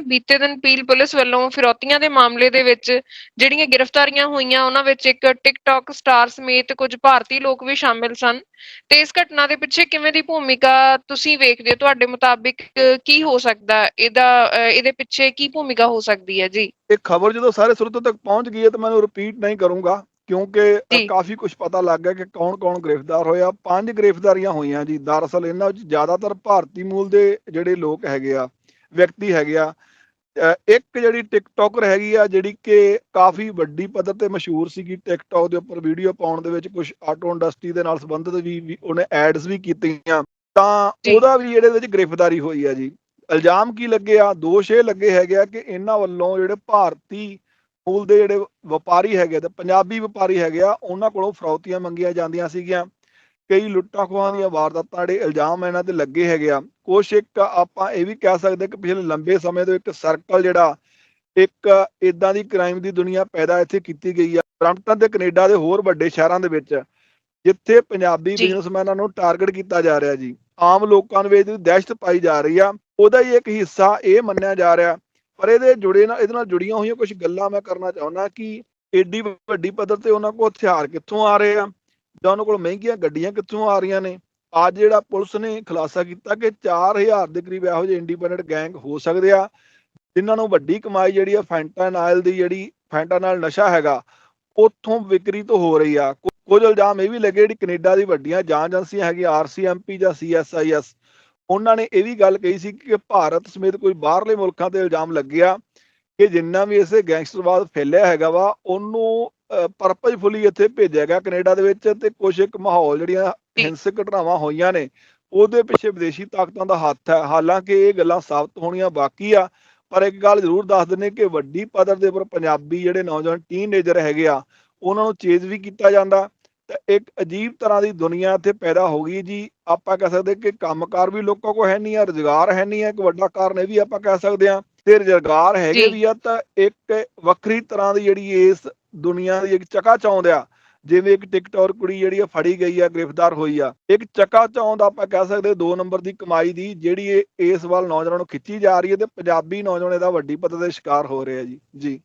ਬੀਤੇ ਦਿਨ peel police ਵੱਲੋਂ ਫਿਰੌਤੀਆਂ ਦੇ ਮਾਮਲੇ ਦੇ ਵਿੱਚ ਜਿਹੜੀਆਂ ਗ੍ਰਿਫਤਾਰੀਆਂ ਹੋਈਆਂ ਉਹਨਾਂ ਵਿੱਚ ਇੱਕ ਟਿਕਟੌਕ ਸਟਾਰ ਸਮੇਤ ਕੁਝ ਭਾਰਤੀ ਲੋਕ ਵੀ ਸ਼ਾਮਿਲ ਸਨ। ਤੇ ਇਸ ਘਟਨਾ ਦੇ ਪਿੱਛੇ ਕਿਵੇਂ ਦੀ ਭੂਮਿਕਾ ਤੁਸੀਂ ਵੇਖਦੇ ਹੋ? ਤੁਹਾਡੇ ਮੁਤਾਬਿਕ ਕੀ ਹੋ ਸਕਦਾ? ਇਹਦਾ ਇਹਦੇ ਪਿੱਛੇ ਕੀ ਭੂਮਿਕਾ ਹੋ ਸਕਦੀ ਹੈ? ਜੀ। ਇਹ ਖਬਰ ਜਦੋਂ ਸਾਰੇ ਸਰੋਤਾਂ ਤੱਕ ਪਹੁੰਚ ਗਈ ਹੈ ਤਾਂ ਮੈਨੂੰ ਰਿਪੀਟ ਨਹੀਂ ਕਰੂੰਗਾ ਕਿਉਂਕਿ। ਕਾਫੀ ਕੁਝ ਪਤਾ ਲੱਗ ਗਿਆ ਕਿ ਕੌਣ-ਕੌਣ ਗ੍ਰਿਫਤਾਰ ਹੋਇਆ। ਪੰਜ ਗ੍ਰਿਫਤਾਰੀਆਂ ਹੋਈਆਂ ਜੀ। ਦਰਅਸਲ ਇਹਨਾਂ ਵਿੱਚ ਜ਼ਿਆਦਾਤਰ ਭਾਰਤੀ ਮੂਲ ਦੇ ਜਿਹੜੇ ਲੋਕ ਹੈਗੇ ਆ ਵਿਅਕਤੀ ਹੈਗੇ ਆ। ਇੱਕ ਜਿਹੜੀ ਟਿਕਟੋਕਰ ਹੈਗੀ ਆ ਜਿਹੜੀ ਕਿ ਕਾਫੀ ਵੱਡੀ ਪੱਧਰ ਤੇ ਮਸ਼ਹੂਰ ਸੀਗੀ ਟਿਕਟੌਕ ਦੇ ਉੱਪਰ ਵੀਡੀਓ ਪਾਉਣ ਦੇ ਵਿੱਚ ਕੁਝ ਆਟੋ ਇੰਡਸਟਰੀ ਦੇ ਨਾਲ ਸੰਬੰਧਿਤ ਵੀ ਉਹਨੇ ਐਡਸ ਵੀ ਕੀਤੀਆਂ। ਤਾਂ। ਉਹਦਾ ਵੀ ਇਹਦੇ ਵਿੱਚ ਗ੍ਰਿਫਤਾਰੀ ਹੋਈ ਆ ਜੀ। ਇਲਜ਼ਾਮ ਕੀ ਲੱਗੇ ਆ? ਦੋਸ਼ ਇਹ ਲੱਗੇ ਹੈਗੇ ਆ ਕਿ ਇਹਨਾਂ ਵੱਲੋਂ ਜਿਹੜੇ ਭਾਰਤੀ ਮੂਲ ਦੇ ਜਿਹੜੇ ਵਪਾਰੀ ਹੈਗੇ ਤੇ ਪੰਜਾਬੀ ਵਪਾਰੀ ਹੈਗੇ ਆ ਉਹਨਾਂ ਕੋਲੋਂ ਫਰੌਤੀਆਂ ਮੰਗੀਆਂ ਜਾਂਦੀਆਂ ਸੀਗੀਆਂ। ਕਈ ਲੁੱਟਾਂ ਖੋਹਾਂ ਦੀਆਂ ਵਾਰਦਾਤਾਂ ਜਿਹੜੇ ਇਲਜ਼ਾਮ ਇਹਨਾਂ ਤੇ ਲੱਗੇ ਹੈਗੇ ਆ। ਕੁਛ ਇੱਕ ਆਪਾਂ ਇਹ ਵੀ ਕਹਿ ਸਕਦੇ ਕਿ ਪਿਛਲੇ ਲੰਬੇ ਸਮੇਂ ਤੋਂ ਇੱਕ ਸਰਕਲ ਜਿਹੜਾ ਇੱਕ ਇਦਾਂ ਦੀ ਕ੍ਰਾਈਮ ਦੀ ਦੁਨੀਆ ਪੈਦਾ ਇੱਥੇ ਕੀਤੀ ਗਈ ਆ। ਬ੍ਰੈਂਪਟਨ ਤੇ ਕੈਨੇਡਾ ਦੇ ਹੋਰ ਵੱਡੇ ਸ਼ਹਿਰਾਂ ਦੇ ਵਿੱਚ ਜਿੱਥੇ ਪੰਜਾਬੀ। ਬਿਜ਼ਨਸਮੈਨਾਂ ਨੂੰ ਟਾਰਗੇਟ ਕੀਤਾ ਜਾ ਰਿਹਾ ਜੀ। ਆਮ ਲੋਕਾਂ ਦੇ ਵਿੱਚ ਦਹਿਸ਼ਤ ਪਾਈ ਜਾ ਰਹੀ ਆ। ਉਹਦਾ ਹੀ ਇੱਕ ਹਿੱਸਾ ਇਹ ਮੰਨਿਆ ਜਾ ਰਿਹਾ। ਪਰ ਇਹਦੇ ਜੁੜੇ ਨਾਲ ਇਹਦੇ ਨਾਲ ਜੁੜੀਆਂ ਹੋਈਆਂ ਕੁਝ ਗੱਲਾਂ ਮੈਂ ਕਰਨਾ ਚਾਹੁੰਦਾ ਕਿ ਏਡੀ ਵੱਡੀ ਪੱਧਰ ਤੇ ਉਹਨਾਂ ਕੋਲ ਹਥਿਆਰ ਕਿੱਥੋਂ ਆ ਰਹੇ ਆ? ਜਾਂ ਉਹਨਾਂ ਕੋਲ ਮਹਿੰਗੀਆਂ ਗੱਡੀਆਂ ਕਿੱਥੋਂ ਆ ਰਹੀਆਂ ਨੇ। ਅੱਜ ਜਿਹੜਾ ਪੁਲਿਸ ਨੇ ਖੁਲਾਸਾ ਕੀਤਾ ਕਿ 4000 ਦੇ ਕਰੀਬ ਇਹੋ ਜਿਹੇ ਇੰਡੀਪੈਂਡੈਂਟ ਗੈਂਗ ਹੋ ਸਕਦੇ ਆ, ਜਿਨ੍ਹਾਂ ਨੂੰ ਵੱਡੀ ਕਮਾਈ ਜਿਹੜੀ ਆ ਫੈਂਟਾਨਾਈਲ ਦੀ ਜਿਹੜੀ ਫੈਂਟਾਨਾਈਲ ਨਸ਼ਾ ਹੈਗਾ, ਉੱਥੋਂ ਵਿਕਰੀ ਤੋਂ ਹੋ ਰਹੀ ਆ। ਕੁਝ ਇਲਜ਼ਾਮ ਇਹ ਵੀ ਲੱਗੇ ਜਿਹੜੀ ਕੈਨੇਡਾ ਦੀ ਵੱਡੀਆਂ ਜਾਂਚ ਏਜੰਸੀਆਂ ਹੈਗੀਆਂ ਆਰਸੀਐਮਪੀ ਜਾਂ ਸੀਐਸਆਈਐਸ ਉਹਨਾਂ ਨੇ ਇਹ ਵੀ ਗੱਲ ਕਹੀ ਸੀ ਕਿ ਭਾਰਤ ਸਮੇਤ ਕੋਈ ਬਾਹਰਲੇ ਮੁਲਕਾਂ ਤੇ ਇਲਜ਼ਾਮ ਲੱਗਿਆ ਕਿ ਜਿੰਨਾ ਵੀ ਇਸੇ ਗੈਂਗਸਟਰਵਾਦ ਫੈਲਿਆ ਹੈਗਾ ਵਾ, ਉਹਨੂੰ ਪਰਪਸਫੁਲੀ ਇੱਥੇ ਭੇਜਿਆ ਗਿਆ ਕੈਨੇਡਾ ਦੇ ਵਿੱਚ ਤੇ ਕੁਝ ਇੱਕ ਮਾਹੌਲ ਜਿਹੜੀਆਂ। ਹਿੰਸਕ ਘਟਨਾਵਾਂ ਹੋਈਆਂ ਨੇ ਉਹਦੇ ਪਿੱਛੇ ਵਿਦੇਸ਼ੀ ਤਾਕਤਾਂ ਦਾ ਹੱਥ ਹੈ ਹਾਲਾਂਕਿ ਇਹ ਗੱਲਾਂ ਸਾਬਤ ਹੋਣੀਆਂ ਬਾਕੀ ਆ ਪਰ ਇੱਕ ਗੱਲ ਜ਼ਰੂਰ ਦੱਸ ਦਿੰਨੇ ਕਿ ਵੱਡੀ ਪੱਧਰ ਦੇ ਉੱਪਰ ਪੰਜਾਬੀ ਜਿਹੜੇ ਨੌਜਵਾਨ ਟੀਨੇਜਰ ਹੈਗੇ ਆ ਉਹਨਾਂ ਨੂੰ ਚੇਜ਼ ਵੀ ਕੀਤਾ ਜਾਂਦਾ ਤੇ ਇੱਕ ਅਜੀਬ ਤਰ੍ਹਾਂ ਦੀ ਦੁਨੀਆ ਇੱਥੇ ਪੈਦਾ ਹੋ ਗਈ ਜੀ ਆਪਾਂ ਕਹਿ ਸਕਦੇ ਕਿ ਕੰਮਕਾਰ ਵੀ ਲੋਕਾਂ ਕੋਲ ਹੈ ਨਹੀਂ ਆ ਰੁਜ਼ਗਾਰ ਹੈ ਨਹੀਂ ਆ ਇੱਕ ਵੱਡਾ ਕਾਰਨ ਇਹ ਵੀ ਆਪਾਂ ਕਹਿ ਸਕਦੇ ਆ ਤੇ ਰੁਜ਼ਗਾਰ ਹੈਗੇ। ਵੀ ਆ ਤਾਂ ਇੱਕ ਵੱਖਰੀ ਤਰ੍ਹਾਂ ਦੀ ਜਿਹੜੀ ਇਸ ਦੁਨੀਆ ਦੀ ਇੱਕ ਚਕਾ ਚੌਂਦ ਆ, ਜਿਵੇਂ ਇੱਕ ਟਿਕਟੌਰ ਕੁੜੀ ਜਿਹੜੀ ਆ ਫੜੀ ਗਈ ਆ, ਗ੍ਰਿਫਤਾਰ ਹੋਈ ਆ। ਇੱਕ ਚਕਾ ਚੌਂਦ ਆਪਾਂ ਕਹਿ ਸਕਦੇ ਦੋ ਨੰਬਰ ਦੀ ਕਮਾਈ ਦੀ, ਜਿਹੜੀ ਇਹ ਇਸ ਵੱਲ ਨੌਜਵਾਨਾਂ ਨੂੰ ਖਿੱਚੀ ਜਾ ਰਹੀ ਹੈ ਤੇ ਪੰਜਾਬੀ ਨੌਜਵਾਨ ਇਹਦਾ ਵੱਡੀ ਪੱਧਰ ਤੇ ਸ਼ਿਕਾਰ ਹੋ ਰਿਹਾ ਜੀ। ਜੀ।